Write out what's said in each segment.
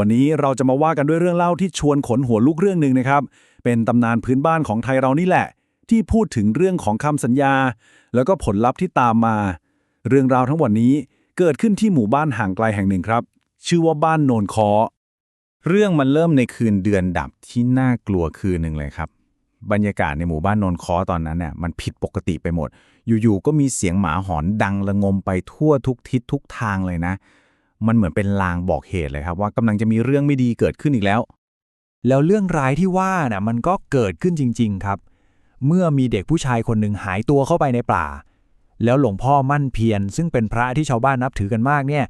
วันนี้เราจะมาว่ากันด้วยเรื่องเล่าที่ชวนขนหัวลุกเรื่องหนึ่งนะครับ เป็นตำนานพื้นบ้านของไทยเรานี่แหละ ที่พูดถึงเรื่องของคำสัญญา แล้วก็ผลลัพธ์ที่ตามมา เรื่องราวทั้งหมดนี้เกิดขึ้นที่หมู่บ้านห่างไกลแห่งหนึ่งครับ ชื่อว่าบ้านโนนคอเรื่องมันเริ่มในคืนเดือนดับที่น่ากลัวคืนหนึ่งเลยครับ บรรยากาศในหมู่บ้านโนนคอตอนนั้นเนี่ยมันผิดปกติไปหมด อยู่ๆก็มีเสียงหมาหอนดังระงมไปทั่วทุกทิศทุกทางเลยนะ มันเหมือนเป็นลางบอกเหตุเลยครับ ว่ากำลังจะมีเรื่องไม่ดีเกิดขึ้นอีกแล้ว แล้วเรื่องร้ายที่ว่าน่ะมันก็เกิดขึ้นจริง ๆครับ เมื่อมีเด็กผู้ชายคนหนึ่งหายตัวเข้าไปในป่า แล้วหลวงพ่อมั่นเพียรซึ่งเป็นพระที่ชาวบ้านนับถือกันมากเนี่ย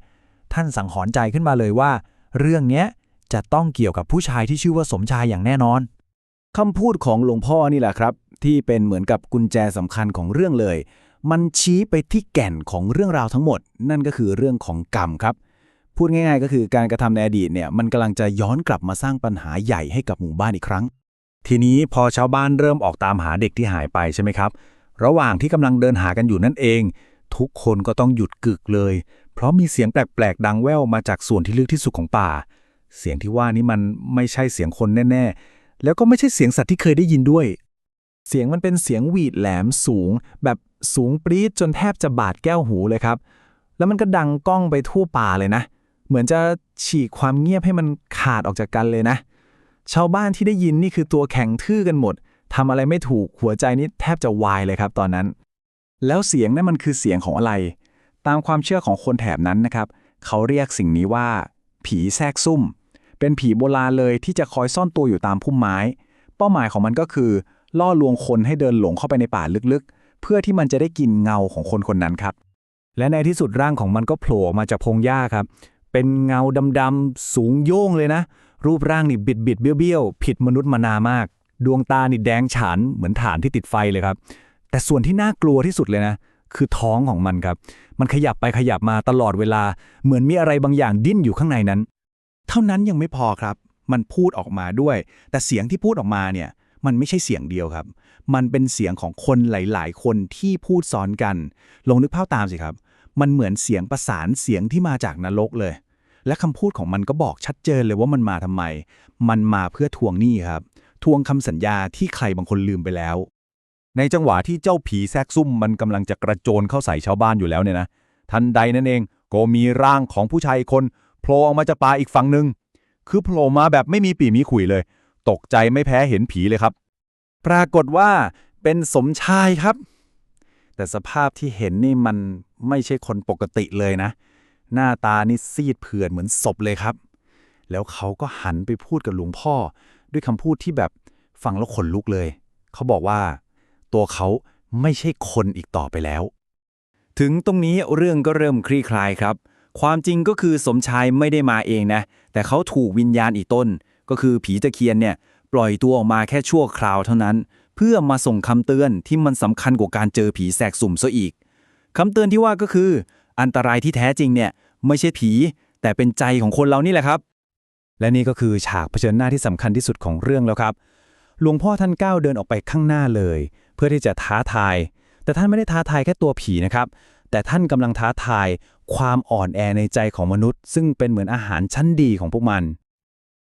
ท่านสังหรณ์ใจขึ้นมาเลยว่า เรื่องเนี้ยจะต้องเกี่ยวกับผู้ชายที่ชื่อว่าสมชายอย่างแน่นอนคำพูดของหลวงพ่อนี่แหละครับ ที่เป็นเหมือนกับกุญแจสำคัญของเรื่องเลย มันชี้ไปที่แก่นของเรื่องราวทั้งหมด นั่นก็คือเรื่องของกรรมครับ พูดง่าย ๆ ก็คือการกระทำในอดีตเนี่ยมันกำลังจะย้อนกลับมาสร้างปัญหาใหญ่ให้กับหมู่บ้านอีกครั้ง ทีนี้พอชาวบ้านเริ่มออกตามหาเด็กที่หายไปใช่ไหมครับ ระหว่างที่กำลังเดินหากันอยู่นั่นเอง ทุกคนก็ต้องหยุดกึกเลย เพราะมีเสียงแปลกๆ ดังแว่วมาจากส่วนที่ลึกที่สุดของป่า เสียงที่ว่านี้มันไม่ใช่เสียงคนแน่ๆ แล้วก็ไม่ใช่เสียงสัตว์ที่เคยได้ยินด้วย เสียงมันเป็นเสียงหวีดแหลมสูง แบบสูงปรี๊ดจนแทบจะบาดแก้วหูเลยครับ แล้วมันก็ดังก้องไปทั่วป่าเลยนะ เหมือนจะฉีกความเงียบให้มันขาดออกจากกันเลยนะ ชาวบ้านที่ได้ยินนี่คือตัวแข็งทื่อกันหมดทำอะไรไม่ถูกหัวใจนี่แทบจะวายเลยครับตอนนั้น แล้วเสียงนั่นมันคือเสียงของอะไร ตามความเชื่อของคนแถบนั้นนะครับ เขาเรียกสิ่งนี้ว่า ผีแทรกซุ่ม เป็นผีโบราณเลยที่จะคอยซ่อนตัวอยู่ตามพุ่มไม้ เป้าหมายของมันก็คือ ล่อลวงคนให้เดินหลงเข้าไปในป่าลึกๆ เพื่อที่มันจะได้กินเงาของคนคนนั้นครับและในที่สุดร่างของมันก็โผล่ออกมาจากพงหญ้าครับ เป็นเงาดำๆสูงโย่งเลยนะ รูปร่างนี่บิดบิดๆเบี้ยวผิดมนุษย์มานามาก ดวงตานี่แดงฉานเหมือนฐานที่ติดไฟเลยครับ แต่ส่วนที่น่ากลัวที่สุดเลยนะ คือท้องของมันครับ มันขยับไปขยับมาตลอดเวลา เหมือนมีอะไรบางอย่างดิ้นอยู่ข้างในนั้น เท่านั้นยังไม่พอครับ มันพูดออกมาด้วย แต่เสียงที่พูดออกมาเนี่ยมันไม่ใช่เสียงเดียวครับ มันเป็นเสียงของคนหลาย ๆ คนที่พูดซ้อนกัน ลองนึกภาพตามสิครับ มันเหมือนเสียงประสานเสียงที่มาจากนรกเลย และคำพูดของมันก็บอกชัดเจนเลยว่ามันมาทำไม มันมาเพื่อทวงหนี้ครับ ทวงคำสัญญาที่ใครบางคนลืมไปแล้ว ในจังหวะที่เจ้าผีแทรกซุ่มมันกำลังจะกระโจนเข้าใส่ชาวบ้านอยู่แล้วเนี่ยนะ ทันใดนั่นเองก็มีร่างของผู้ชายคนโผล่ออกมาจากป่าอีกฝั่งหนึ่งคือโผล่มาแบบไม่มีปีมีขุยเลย ตกใจไม่แพ้เห็นผีเลยครับ ปรากฏว่าเป็นสมชายครับ แต่สภาพที่เห็นนี่มัน ไม่ใช่คนปกติเลยนะ หน้าตานี่ซีดเผือดเหมือนศพเลยครับ แล้วเขาก็หันไปพูดกับหลวงพ่อ ด้วยคำพูดที่แบบฟังแล้วขนลุกเลย เขาบอกว่า ตัวเขาไม่ใช่คนอีกต่อไปแล้ว ถึงตรงนี้เรื่องก็เริ่มคลี่คลายครับ ความจริงก็คือสมชายไม่ได้มาเองนะ แต่เขาถูกวิญญาณอีกต้น ก็คือผีตะเคียนเนี่ย ปล่อยตัวออกมาแค่ชั่วคราวเท่านั้น เพื่อมาส่งคำเตือนที่มันสำคัญกว่าการเจอผีแสกสุ่มซะอีก คำเตือนที่ว่าก็คือ อันตรายที่แท้จริงเนี่ยไม่ใช่ผี แต่เป็นใจของคนเรานี่แหละครับ และนี่ก็คือฉากเผชิญหน้าที่สำคัญที่สุดของเรื่องแล้วครับหลวงพ่อท่านก้าวเดินออกไปข้างหน้าเลย เพื่อที่จะท้าทาย แต่ท่านไม่ได้ท้าทายแค่ตัวผีนะครับ แต่ท่านกำลังท้าทาย ความอ่อนแอในใจของมนุษย์ ซึ่งเป็นเหมือนอาหารชั้นดีของพวกมัน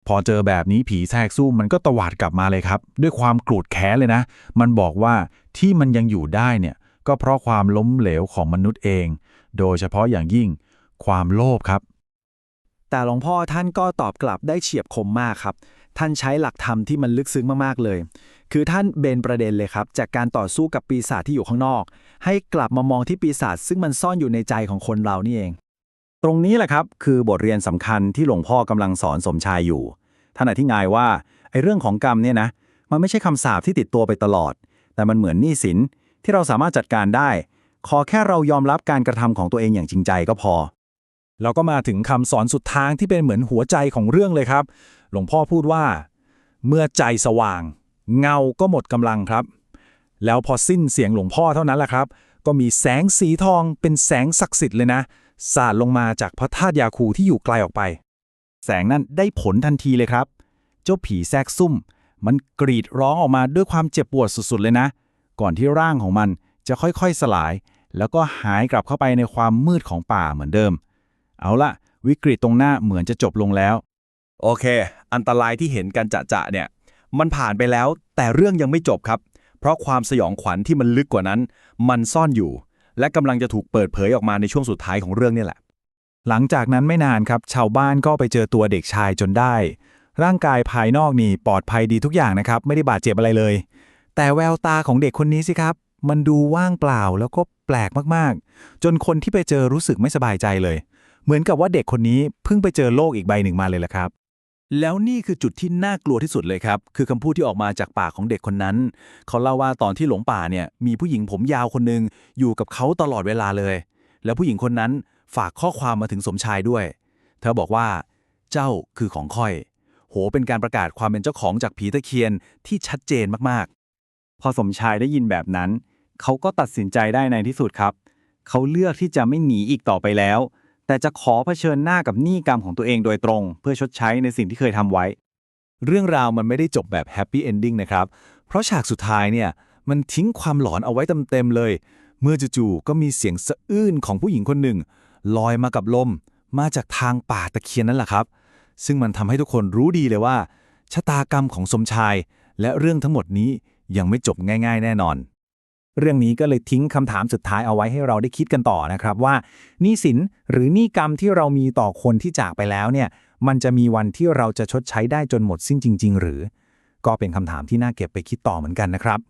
พอเจอแบบนี้ผีแทรกซุ่มมันก็ตวาดกลับมาเลยครับ ด้วยความโกรธแค้นเลยนะ มันบอกว่าที่มันยังอยู่ได้เนี่ย ก็เพราะความล้มเหลวของมนุษย์เอง โดยเฉพาะอย่างยิ่ง ความโลภครับ แต่หลวงพ่อท่านก็ตอบกลับได้เฉียบคมมากครับ ท่านใช้หลักธรรมที่มันลึกซึ้งมากๆเลย คือท่านเบนประเด็นเลยครับ จากการต่อสู้กับปีศาจที่อยู่ข้างนอก ให้กลับมามองที่ปีศาจซึ่งมันซ่อนอยู่ในใจของคนเรานี่เอง ตรงนี้แหละครับ คือบทเรียนสำคัญที่หลวงพ่อกำลังสอนสมชายอยู่ท่านอธิงายว่าไอ้เรื่องของกรรมเนี่ยนะมันไม่ใช่คำสาปที่ติดตัวไปตลอด แต่มันเหมือนหนี้สิน ที่เราสามารถจัดการได้ ขอแค่เรายอมรับการกระทำของตัวเองอย่างจริงใจก็พอ เราก็มาถึงคำสอนสุดทางที่เป็นเหมือนหัวใจของเรื่องเลยครับ หลวงพ่อพูดว่า เมื่อใจสว่าง เงาก็หมดกำลังครับ แล้วพอสิ้นเสียงหลวงพ่อเท่านั้นแหละครับ ก็มีแสงสีทองเป็นแสงศักดิ์สิทธิ์เลยนะสาดลงมาจากพระธาตุยาคูที่อยู่ไกลออกไป แสงนั้นได้ผลทันทีเลยครับ เจ้าผีแทรกซุ่ม มันกรีดร้องออกมาด้วยความเจ็บปวดสุดๆเลยนะ ก่อนที่ร่างของมันจะค่อยๆสลาย แล้วก็หายกลับเข้าไปในความมืดของป่าเหมือนเดิม เอาละวิกฤตตรงหน้าเหมือนจะจบลงแล้ว โอเค อันตรายที่เห็นกันจะจะๆเนี่ย มันผ่านไปแล้วแต่เรื่องยังไม่จบครับ เพราะความสยองขวัญที่มันลึกกว่านั้น มันซ่อนอยู่ และกำลังจะถูกเปิดเผยออกมาในช่วงสุดท้ายของเรื่องนี่แหละ หลังจากนั้นไม่นานครับ ชาวบ้านก็ไปเจอตัวเด็กชายจนได้ ร่างกายภายนอกนี่ปลอดภัยดีทุกอย่างนะครับ ไม่ได้บาดเจ็บอะไรเลย แต่แววตาของเด็กคนนี้สิครับ มันดูว่างเปล่าแล้วก็แปลกมากๆ จนคนที่ไปเจอรู้สึกไม่สบายใจเลย เหมือนกับว่าเด็กคนนี้เพิ่งไปเจอโลกอีกใบหนึ่งมาเลยละครับ แล้วนี่คือจุดที่น่ากลัวที่สุดเลยครับ คือคำพูดที่ออกมาจากปากของเด็กคนนั้น เขาเล่าว่าตอนที่หลงป่าเนี่ยมีผู้หญิงผมยาวคนหนึ่งอยู่กับเขาตลอดเวลาเลย แล้วผู้หญิงคนนั้นฝากข้อความมาถึงสมชายด้วย เธอบอกว่า เจ้าคือของค่อย โหเป็นการประกาศความเป็นเจ้าของจากผีตะเคียนที่ชัดเจนมาก พอสมชายได้ยินแบบนั้น เขาก็ตัดสินใจได้ในที่สุดครับ เขาเลือกที่จะไม่หนีอีกต่อไปแล้ว แต่จะขอเผชิญหน้ากับหนี้กรรมของตัวเองโดยตรง เพื่อชดใช้ในสิ่งที่เคยทำไว้ เรื่องราวมันไม่ได้จบแบบแฮปปี้เอนดิ้งนะครับ เพราะฉากสุดท้ายเนี่ยมันทิ้งความหลอนเอาไว้เต็มๆเลย เมื่อจู่ๆก็มีเสียงสะอื้นของผู้หญิงคนหนึ่ง ลอยมากับลม มาจากทางป่าตะเคียนนั่นแหละครับ ซึ่งมันทำให้ทุกคนรู้ดีเลยว่าชะตากรรมของสมชาย และเรื่องทั้งหมดนี้ ยังไม่จบง่าย ๆ แน่นอน เรื่องนี้ก็เลยทิ้งคำถามสุดท้ายเอาไว้ให้เราได้คิดกันต่อนะครับว่าหนี้สินหรือหนี้กรรมที่เรามีต่อคนที่จากไปแล้วเนี่ยมันจะมีวันที่เราจะชดใช้ได้จนหมดสิ้นจริง ๆ หรือ ก็เป็นคำถามที่น่าเก็บไปคิดต่อเหมือนกันนะครับ